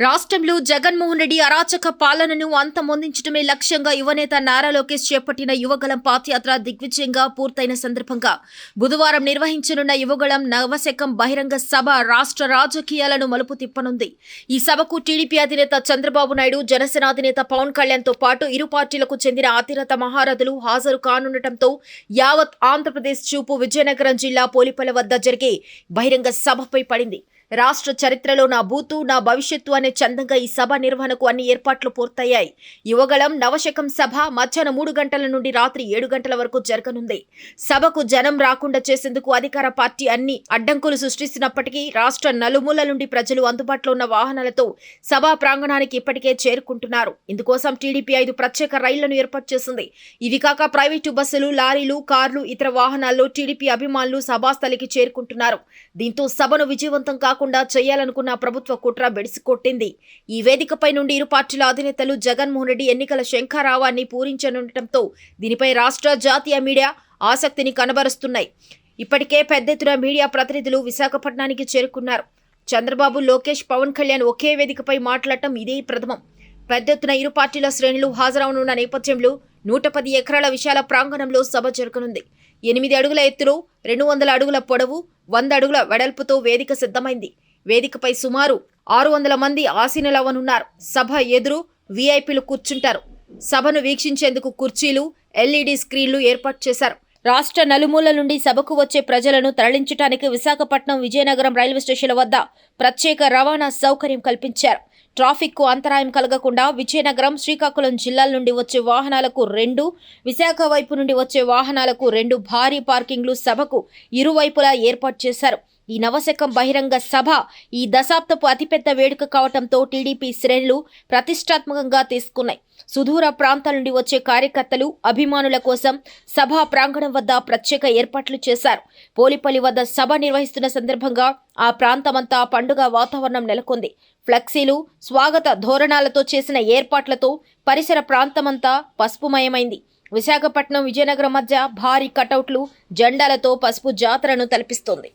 రాష్ట్రంలో జగన్మోహన్ రెడ్డి అరాచక పాలనను అంతమొందించడమే లక్ష్యంగా యువనేత నారా లోకేష్ చేపట్టిన యువగళం పాదయాత్ర దిగ్విజయంగా పూర్తయిన సందర్భంగా బుధవారం నిర్వహించనున్న యువగళం నవశకం బహిరంగ సభ రాష్ట్ర రాజకీయాలను మలుపు తిప్పనుంది. ఈ సభకు టీడీపీ అధినేత చంద్రబాబు నాయుడు జనసేన అధినేత పవన్ కళ్యాణ్తో పాటు ఇరు పార్టీలకు చెందిన అతిరత మహారథులు హాజరు కానుండటంతో యావత్ ఆంధ్రప్రదేశ్ చూపు విజయనగరం జిల్లా పోలిపల వద్ద జరిగే బహిరంగ సభపై పడింది. రాష్ట్ర చరిత్రలో నా బూతు నా భవిష్యత్తు అనే చందంగా ఈ సభ నిర్వహణకు అన్ని ఏర్పాట్లు పూర్తయ్యాయి. యువగళం నవశకం సభ మధ్యాహ్నం మూడు గంటల నుండి రాత్రి ఏడు గంటల వరకు జరగనుంది. సభకు జనం రాకుండా చేసేందుకు అధికార పార్టీ అన్ని అడ్డంకులు సృష్టిస్తున్నప్పటికీ రాష్ట్ర నలుమూల నుండి ప్రజలు అందుబాటులో ఉన్న వాహనాలతో సభా ప్రాంగణానికి ఇప్పటికే చేరుకుంటున్నారు. ఇందుకోసం టీడీపీ ఐదు ప్రత్యేక రైళ్ళను ఏర్పాటు చేసింది. ఇవి కాక ప్రైవేటు బస్సులు లారీలు కార్లు ఇతర వాహనాల్లో టీడీపీ అభిమానులు సభాస్థలికి చేరుకుంటున్నారు. దీంతో సభను విజయవంతం కాకుండా చేయాలనుకున్న ప్రభుత్వ కుట్ర బెడిసికొట్టింది. ఈ వేదికపై నుండి ఇరు పార్టీల అధినేతలు జగన్మోహన్ రెడ్డి ఎన్నికల శంఖారావాన్ని పూరించనుండటంతో దీనిపై రాష్ట్ర జాతీయ మీడియా ఆసక్తిని కనబరుస్తున్నాయి. ఇప్పటికే పెద్ద ఎత్తున మీడియా ప్రతినిధులు విశాఖపట్నానికి చేరుకున్నారు. చంద్రబాబు లోకేష్ పవన్ కళ్యాణ్ ఒకే వేదికపై మాట్లాడటం ఇదే ప్రథమం. పెద్ద ఎత్తున ఇరు పార్టీల శ్రేణులు హాజరవనున్న నేపథ్యంలో నూట పది ఎకరాల విశాల ప్రాంగణంలో సభ జరగనుంది. ఎనిమిది అడుగుల ఎత్తులో రెండు వందల అడుగుల పొడవు వంద అడుగుల వెడల్పుతో వేదిక సిద్ధమైంది. వేదికపై సుమారు ఆరు వందల మంది ఆసీనులవనున్నారు సభ ఎదురు వీఐపీలు కూర్చుంటారు. సభను వీక్షించేందుకు కుర్చీలు ఎల్ఈడి స్క్రీన్లు ఏర్పాటు చేశారు. రాష్ట్ర నలుమూల నుండి సభకు వచ్చే ప్రజలను తరలించడానికి విశాఖపట్నం విజయనగరం రైల్వే స్టేషన్ల వద్ద ప్రత్యేక రవాణా సౌకర్యం కల్పించారు. ట్రాఫిక్కు అంతరాయం కలగకుండా విజయనగరం శ్రీకాకుళం జిల్లాల నుండి వచ్చే వాహనాలకు రెండు విశాఖ వైపు నుండి వచ్చే వాహనాలకు రెండు భారీ పార్కింగ్లు సభకు ఇరువైపులా ఏర్పాటు చేశారు. ఈ నవశకం బహిరంగ సభ ఈ దశాబ్దపు అతిపెద్ద వేడుక కావడంతో టీడీపీ శ్రేణులు ప్రతిష్టాత్మకంగా తీసుకున్నాయి. సుదూర ప్రాంతాల నుండి వచ్చే కార్యకర్తలు అభిమానుల కోసం సభా ప్రాంగణం వద్ద ప్రత్యేక ఏర్పాట్లు చేశారు. పోలిపల్లి వద్ద సభ నిర్వహిస్తున్న సందర్భంగా ఆ ప్రాంతమంతా పండుగ వాతావరణం నెలకొంది. ఫ్లెక్సీలు స్వాగత ధోరణాలతో చేసిన ఏర్పాట్లతో పరిసర ప్రాంతమంతా పసుపుమయమైంది. విశాఖపట్నం విజయనగరం మధ్య భారీ కటౌట్లు జెండాలతో పసుపు జాతరను తలపిస్తోంది.